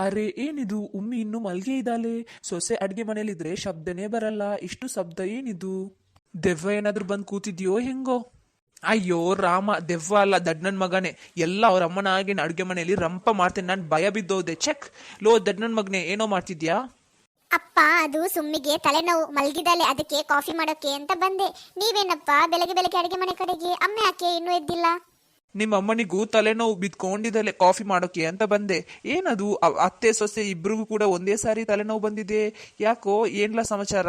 ಅರೆ, ಏನಿದು? ಉಮ್ಮಿ ಇನ್ನು ಮಲ್ಗೆ ಇದ್ದಾಳೆ. ಸೊಸೆ ಅಡ್ಗೆ ಮನೇಲಿದ್ರೆ ಶಬ್ದನೇ ಬರಲ್ಲ. ಇಷ್ಟು ಶಬ್ದ ಏನಿದು? ದೆವ್ವ ಏನಾದ್ರೂ ಬಂದು ಕೂತಿದ್ಯೋ ಹೆಂಗೋ? ಅಯ್ಯೋ, ರಾಮ, ದೆವ್ವ ಅಲ್ಲ, ದಡ್ನನ್ ಮಗನೇ. ಎಲ್ಲ ಅವ್ರ ಅಮ್ಮನ ಆಗಿನ ಅಡ್ಗೆ ಮನೆಯಲ್ಲಿ ರಂಪ ಮಾಡ್ತೇನೆ. ನಾನು ಭಯ ಬಿದ್ದೋದೆ. ಚೆಕ್ ಲೋ, ದಡ್ನನ್ ಮಗನೇ, ಏನೋ ಮಾಡ್ತಿದ್ಯಾ? ಅಪ್ಪ, ಅದು ಸುಮ್ಮಿಗೆ ತಲೆನೋವು. ಮಲ್ಗಿದಲೆ ಅದಕ್ಕೆ ಕಾಫಿ ಮಾಡೋಕೆ ಅಂತ ಬಂದೆ. ನೀವೇನಪ್ಪ? ಬೆಳಗ್ಗೆ ಬೆಳಗ್ಗೆ ಅಡಿಗೆ ಮನೆ ಕಡೆಗೆ? ಅಮ್ಮ ಯಾಕೆ ಇನ್ನೂ ಎದ್ದಿಲ್ಲ? ನಿಮ್ಮ ಅಮ್ಮನಿಗೂ ತಲೆನೋವು ಬಿದ್ಕೊಂಡಿದ್ದಲೆ ಕಾಫಿ ಮಾಡೋಕೆ ಅಂತ ಬಂದೆ. ಏನದು? ಅತ್ತೆ ಸೊಸೆ ಇಬ್ರಿಗೂ ಕೂಡ ಒಂದೇ ಸಾರಿ ತಲೆನೋವು ಬಂದಿದೆ. ಯಾಕೋ? ಏನ್ಲ ಸಮಾಚಾರ?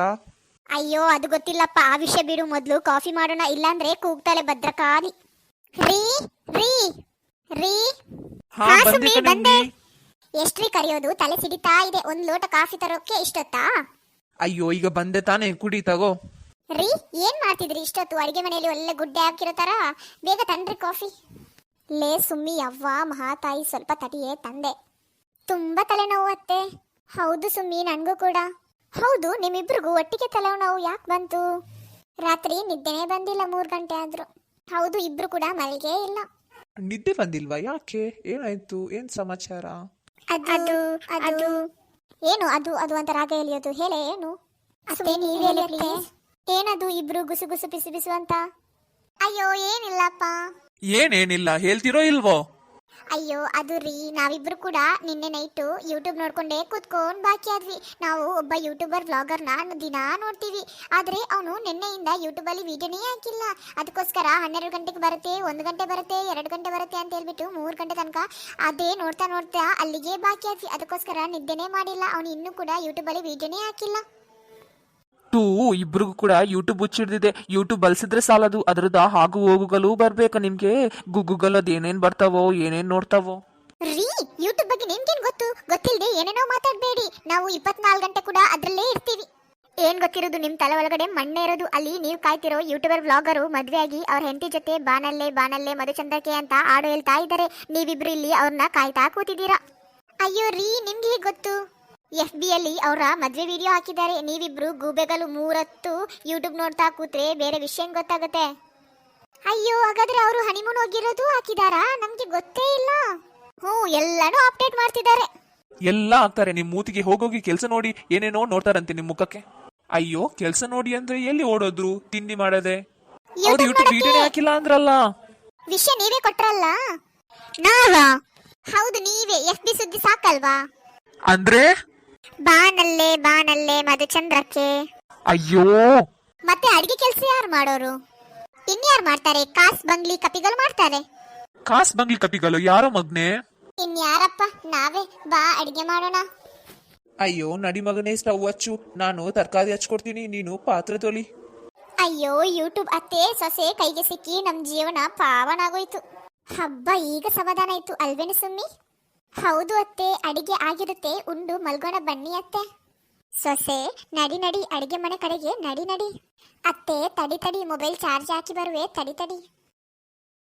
ಅಯ್ಯೋ ಅದು ಗೊತ್ತಿಲ್ಲಪ್ಪ. ಆ ವಿಷಯ ಬಿಡು ಮೊದಲು. ಕಾಫಿ ಮಾಡೋಣ ಇಲ್ಲಾಂದ್ರೆ ಕೂಗ್ತಾಳೆ ಭದ್ರಕಾಲಿ ರೀ ರೀ ರೀ. ಎಷ್ಟ್ರಿ ಕರೆಯೋದು? ತಲೆ ಸಿಡಿತಾ ಇದೆ. ಒಂದ್ ಲೋಟ ಕಾಫಿ ತರೋಕೆ ಇಷ್ಟೊತ್ತಾ? ಅಯ್ಯೋ ಈಗ ಬಂದೆ ತಾನೇ. ಕುಡಿ ತಗೋ. ರೀ ಏನ್ ಮಾಡ್ತಿದ್ರಿ? ಇಷ್ಟೊತ್ತು ಅಡಿಗೆ ಮನೆಯಲ್ಲಿ ಒಳ್ಳೆ ಗುಡ್ಡೆ ಹಾಕಿರೋ ತರ. ಬೇಗ ತನ್ರಿ ಕಾಫಿ. ಲೇ ಸುಮ್ಮಿ ಅವ್ವ ಮಹಾತಾಯಿ ಸ್ವಲ್ಪ ತಟಿಯೇ ತಂದೆ. ತುಂಬಾ ತಲೆನೋವು ಅತ್ತೆ. ಹೌದು ಸುಮ್ಮಿ ನನಗೂ ಕೂಡ. ಹೌದು ನಿಮ್ಮಿಬ್ರಿಗೂ ಒಟ್ಟಿಗೆ ತಲೆನೋವು ಯಾಕೆ ಬಂತು? ರಾತ್ರಿ ನಿದ್ದೆನೇ ಬಂದಿಲ್ಲ ಮೂರು ಗಂಟೆ ಆದ್ರೂ. ಹೌದು ಇಬ್ರು ಕೂಡ ಮಲ್ಗೆ ಇಲ್ಲ. ನಿದ್ದೆ ಬಂದಿಲ್ವಾ ಯಾಕೆ? ಏನಾಯ್ತು? ಏನ್ ಸಮಾಚಾರ? ಅದು ಅದು ಏನು ಅದು ಅದು ಅಂತ ರಾಗ ಎಲಿಯೋದು ಹೇಳೆ ಏನು? ಅಷ್ಟೇ ನೀವೇ ಹೇಳಿ please. ಏನದು ಇಬ್ರು ಗುಸು ಗುಸು ಬಿಸಿ ಬಿಸು ಅಂತ? ಅಯ್ಯೋ ಏನಿಲ್ಲಪ್ಪ. ಏನೇನಿಲ್ಲ, ಹೇಳ್ತಿರೋ ಇಲ್ವೋ? ಅಯ್ಯೋ, ಅದು ರೀ. ನಾವಿಬ್ರು ಕೂಡ ನಿನ್ನೆ ನೈಟು ಯೂಟ್ಯೂಬ್ ನೋಡ್ಕೊಂಡೇ ಕೂತ್ಕೊಂಡ್ ಬಾಕಿ ಆದ್ವಿ. ನಾವು ಒಬ್ಬ ಯೂಟ್ಯೂಬರ್ ವ್ಲಾಗರ್ನ ದಿನಾ ನೋಡ್ತೀವಿ. ಆದ್ರೆ ಅವನು ನಿನ್ನೆಯಿಂದ ಯೂಟ್ಯೂಬಲ್ಲಿ ವಿಡಿಯೋನೇ ಹಾಕಿಲ್ಲ. ಅದಕ್ಕೋಸ್ಕರ ಹನ್ನೆರಡು ಗಂಟೆಗೆ ಬರುತ್ತೆ, ಒಂದು ಗಂಟೆ ಬರುತ್ತೆ, ಎರಡು ಗಂಟೆ ಬರುತ್ತೆ ಅಂತ ಹೇಳ್ಬಿಟ್ಟು ಮೂರು ಗಂಟೆ ತನಕ ಅದೇ ನೋಡ್ತಾ ನೋಡ್ತಾ ಅಲ್ಲಿಗೆ ಬಾಕಿ ಆದ್ವಿ. ಅದಕ್ಕೋಸ್ಕರ ನಿದ್ದೆನೇ ಮಾಡಿಲ್ಲ. ಅವನು ಇನ್ನೂ ಕೂಡ ಯೂಟ್ಯೂಬಲ್ಲಿ ವಿಡಿಯೋನೇ ಹಾಕಿಲ್ಲ. ಟೂ ಇಬ್ರಿಗೂ ಕೂಡ ಯೂಟ್ಯೂಬ್ ಹುಚ್ಚಿಡ್ದಿದೆ. ಯೂಟ್ಯೂಬ್ ಬಳಸಿದ್ರೆ ಸಾಲದು. ಅದರದ ಹಾಗೂ ಹೋಗುಗಲು ಬರ್ಬೇಕು ನಿಮ್ಗೆ. ಗೂಗಲ್ ಅದ್ ಏನೇನ್ ಬರ್ತಾವೋ, ಏನೇನ್ ನೋಡ್ತಾವೋ. ರೀ ಯೂಟ್ಯೂಬ್ ಬಗ್ಗೆ ನಿಮ್ಗೇನ್ ಗೊತ್ತು? ಗೊತ್ತಿಲ್ಲದೆ ಏನೇನೋ ಮಾತಾಡಬೇಡಿ. ನಾವು ಇಪ್ಪತ್ನಾಲ್ಕು ಗಂಟೆ ಕೂಡ ಅದರಲ್ಲೇ ಇರ್ತೀವಿ. ಏನ್ ಗೊತ್ತಿರೋದು ನಿಮ್ ತಲೆ ಒಳಗಡೆ ಮಣ್ಣೆ ಇರೋದು. ಅಲ್ಲಿ ನೀವು ಕಾಯ್ತಿರೋ ಯೂಟ್ಯೂಬರ್ ವ್ಲಾಗರು ಮದ್ವೆ ಆಗಿ ಅವ್ರ ಹೆಂಡತಿ ಜೊತೆ ಬಾನಲ್ಲೇ ಬಾನಲ್ಲೇ ಮಧುಚಂದ್ರಕೆ ಅಂತ ಹಾಡು ಹೇಳ್ತಾ ಇದ್ದಾರೆ. ನೀವಿಬ್ರು ಇಲ್ಲಿ ಅವ್ರನ್ನ ಕಾಯ್ತಾ ಕೂತಿದ್ದೀರಾ? ಅಯ್ಯೋ ರೀ, ನಿಮ್ಗೆ ಗೊತ್ತು? ಎಫ್ ಬಿ ಅಲ್ಲಿ ಅವರ ಮದುವೆ ವಿಡಿಯೋ ಹಾಕಿದ್ದಾರೆ. ನೀವಿಬ್ರು ಗೂಬೆಗಲು ಮೂರತ್ತು ಯೂಟ್ಯೂಬ್ ನೋಡ್ತಾ ಕೂತ್ರೆ ಬೇರೆ ವಿಷಯ ಗೊತ್ತಾಗುತ್ತೆ? ಅಯ್ಯೋ ಹಾಗಾದ್ರೆ ಅವರು ಹನಿಮೂನ್ ಹೋಗಿರೋದು ಹಾಕಿದಾರಾ? ನಮ್ಗೆ ಗೊತ್ತೇ ಇಲ್ಲ. ಹ್ಞೂ ಎಲ್ಲಾನು ಅಪ್ಡೇಟ್ ಮಾಡ್ತಿದ್ದಾರೆ. ಎಲ್ಲ ಹಾಕ್ತಾರೆ ನಿಮ್ ಮೂತಿಗೆ ಹೋಗೋಗಿ ಕೆಲಸ ನೋಡಿ ಏನೇನೋ ನೋಡ್ತಾರಂತೆ ನಿಮ್ ಮುಖಕ್ಕೆ. ಅಯ್ಯೋ ಕೆಲಸ ನೋಡಿ ಅಂದ್ರೆ ಎಲ್ಲಿ ಓಡೋದ್ರು? ತಿಂಡಿ ಮಾಡದೆ. ಅವ್ರು ಯೂಟ್ಯೂಬ್ ವಿಡಿಯೋನೇ ಹಾಕಿಲ್ಲ ಅಂದ್ರಲ್ಲ. ವಿಷಯ ನೀವೇ ಕೊಟ್ರಲ್ಲ? ನಾವಾ? ಹೌದು ನೀವೇ. ಎಫ್ ಬಿ ಸುದ್ದಿ ಸಾಕಲ್ವಾ? ಅಂದ್ರೆ? ಬಾನಲ್ಲೇ ಬಾನಲ್ಲೇ ಮಧುಚಂದ್ರಕ್ಕೆ. ಅಯ್ಯೋ! ಮತ್ತೆ ಅಡಿಗೆ ಕೆಲಸ ಯಾರು ಮಾಡೋರು? ಇನ್ಯಾರು ಮಾಡ್ತಾರೆ? ಕಾಸ್ ಬಂಗ್ಲಿ ಕಪಿಗಳು ಮಾಡ್ತಾರೆ. ಕಾಸ್ ಬಂಗ್ಲಿ ಕಪಿಗಳು ಯಾರೋ ಮಗ್ನೆ? ಇನ್ಯಾರಪ್ಪ? ನಾವೇ. ಬಾ ಅಡಿಗೆ ಮಾಡೋಣ. ಅಯ್ಯೋ ನಡಿ ಮಗನೇ ಸ್ಟವ್ ಹಚ್ಚು. ನಾನು ತರಕಾರಿ ಹಚ್ಕೊಡ್ತೀನಿ ನೀನು ಪಾತ್ರೆ ತೊಳಿ. ಅಯ್ಯೋ ಯೂಟ್ಯೂಬ್ ಅತ್ತೆ ಸೊಸೆ ಕೈಗೆ ಸಿಕ್ಕಿ ನಮ್ ಜೀವನ ಪಾವನಾಗೋಯ್ತು. ಹಬ್ಬ ಈಗ ಸಮಾಧಾನ ಆಯ್ತು ಅಲ್ವೇನು ಸುಮ್ಮಿ? ಹೌದು ಅತ್ತೆ, ಅಡಿಗೆ ಆಗಿರುತ್ತೆ. ಉಂಡು, ಮಲ್ಗೋಣ ಬನ್ನಿ ಅತ್ತೆ. ಸೊಸೆ, ನಡಿ ನಡಿ, ಅಡಿಗೆ ಮನೆ ಕಡೆಗೆ ನಡಿ ನಡಿ. ಅತ್ತೆ, ತಡಿ ತಡಿ ಮೊಬೈಲ್ ಚಾರ್ಜ್ ಹಾಕಿ ಬರುವೆ, ತಡಿ ತಡಿ.